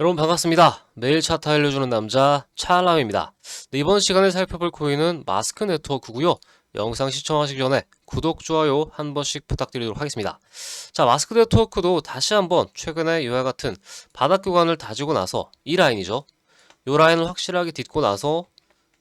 여러분 반갑습니다. 매일 차트 알려주는 남자 차알람입니다. 네, 이번 시간에 살펴볼 코인은 마스크 네트워크고요. 영상 시청하시기 전에 구독, 좋아요 한 번씩 부탁드리도록 하겠습니다. 자, 마스크 네트워크도 다시 한번 최근에 이와 같은 바닥 구간을 다지고 나서 이 라인이죠. 이 라인을 확실하게 딛고 나서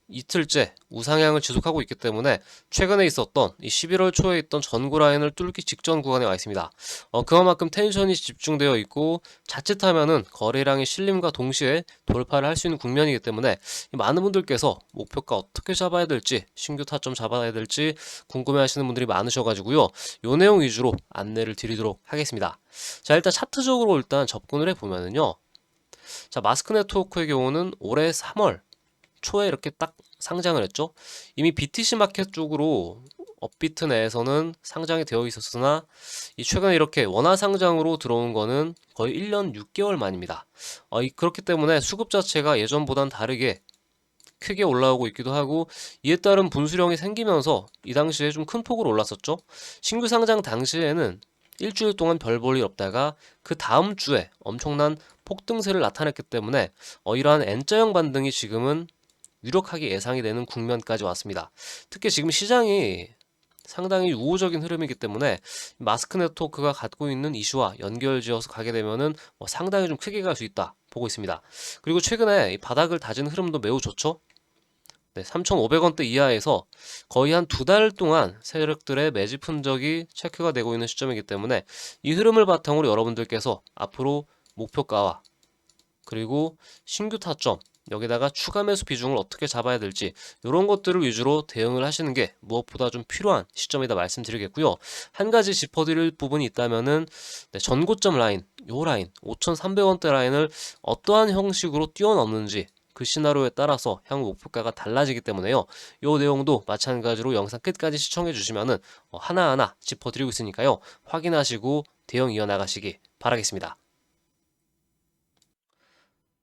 이틀째 우상향을 지속하고 있기 때문에 최근에 있었던 이 11월 초에 있던 전구 라인을 뚫기 직전 구간에 와 있습니다. 어, 그만큼 텐션이 집중되어 있고 자칫하면은 거래량이 실림과 동시에 돌파를 할 수 있는 국면이기 때문에 이 많은 분들께서 목표가 어떻게 잡아야 될지 신규 타점 잡아야 될지 궁금해하시는 분들이 많으셔가지고요. 요 내용 위주로 안내를 드리도록 하겠습니다. 자 일단 차트적으로 일단 접근을 해보면은요. 자 마스크 네트워크의 경우는 올해 3월 초에 이렇게 딱 상장을 했죠. 이미 BTC 마켓 쪽으로 업비트 내에서는 상장이 되어 있었으나 이 최근에 이렇게 원화 상장으로 들어온 거는 거의 1년 6개월 만입니다. 어, 이- 그렇기 때문에 수급 자체가 예전보단 다르게 크게 올라오고 있기도 하고 이에 따른 분수령이 생기면서 이 당시에 좀 큰 폭으로 올랐었죠. 신규 상장 당시에는 일주일 동안 별 볼 일 없다가 그 다음 주에 엄청난 폭등세를 나타냈기 때문에 어, 이러한 N자형 반등이 지금은 유력하게 예상이 되는 국면까지 왔습니다. 특히 지금 시장이 상당히 우호적인 흐름이기 때문에 마스크 네트워크가 갖고 있는 이슈와 연결지어서 가게 되면은 뭐 상당히 좀 크게 갈 수 있다 보고 있습니다. 그리고 최근에 이 바닥을 다진 흐름도 매우 좋죠. 네, 3,500원대 이하에서 거의 한 두 달 동안 세력들의 매집 흔적이 체크가 되고 있는 시점이기 때문에 이 흐름을 바탕으로 여러분들께서 앞으로 목표가와 그리고 신규 타점 여기다가 추가 매수 비중을 어떻게 잡아야 될지 이런 것들을 위주로 대응을 하시는 게 무엇보다 좀 필요한 시점이다 말씀드리겠고요. 한 가지 짚어드릴 부분이 있다면은 네, 전고점 라인, 요 라인, 5,300원대 라인을 어떠한 형식으로 뛰어넘는지 그 시나리오에 따라서 향후 목표가가 달라지기 때문에요. 요 내용도 마찬가지로 영상 끝까지 시청해 주시면은 어, 하나하나 짚어드리고 있으니까요. 확인하시고 대응 이어나가시기 바라겠습니다.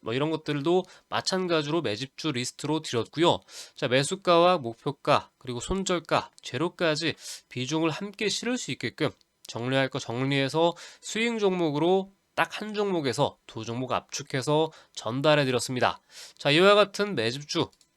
뭐 이런 것들도 마찬가지로 매집주 리스트로 드렸고요. 자, 매수가와 목표가 그리고 손절가, 재료까지 비중을 함께 실을 수 있게끔 정리할 거 정리해서 수익 종목으로 딱 한 종목에서 두 종목 압축해서 전달해 드렸습니다. 자, 이와 같은 매집주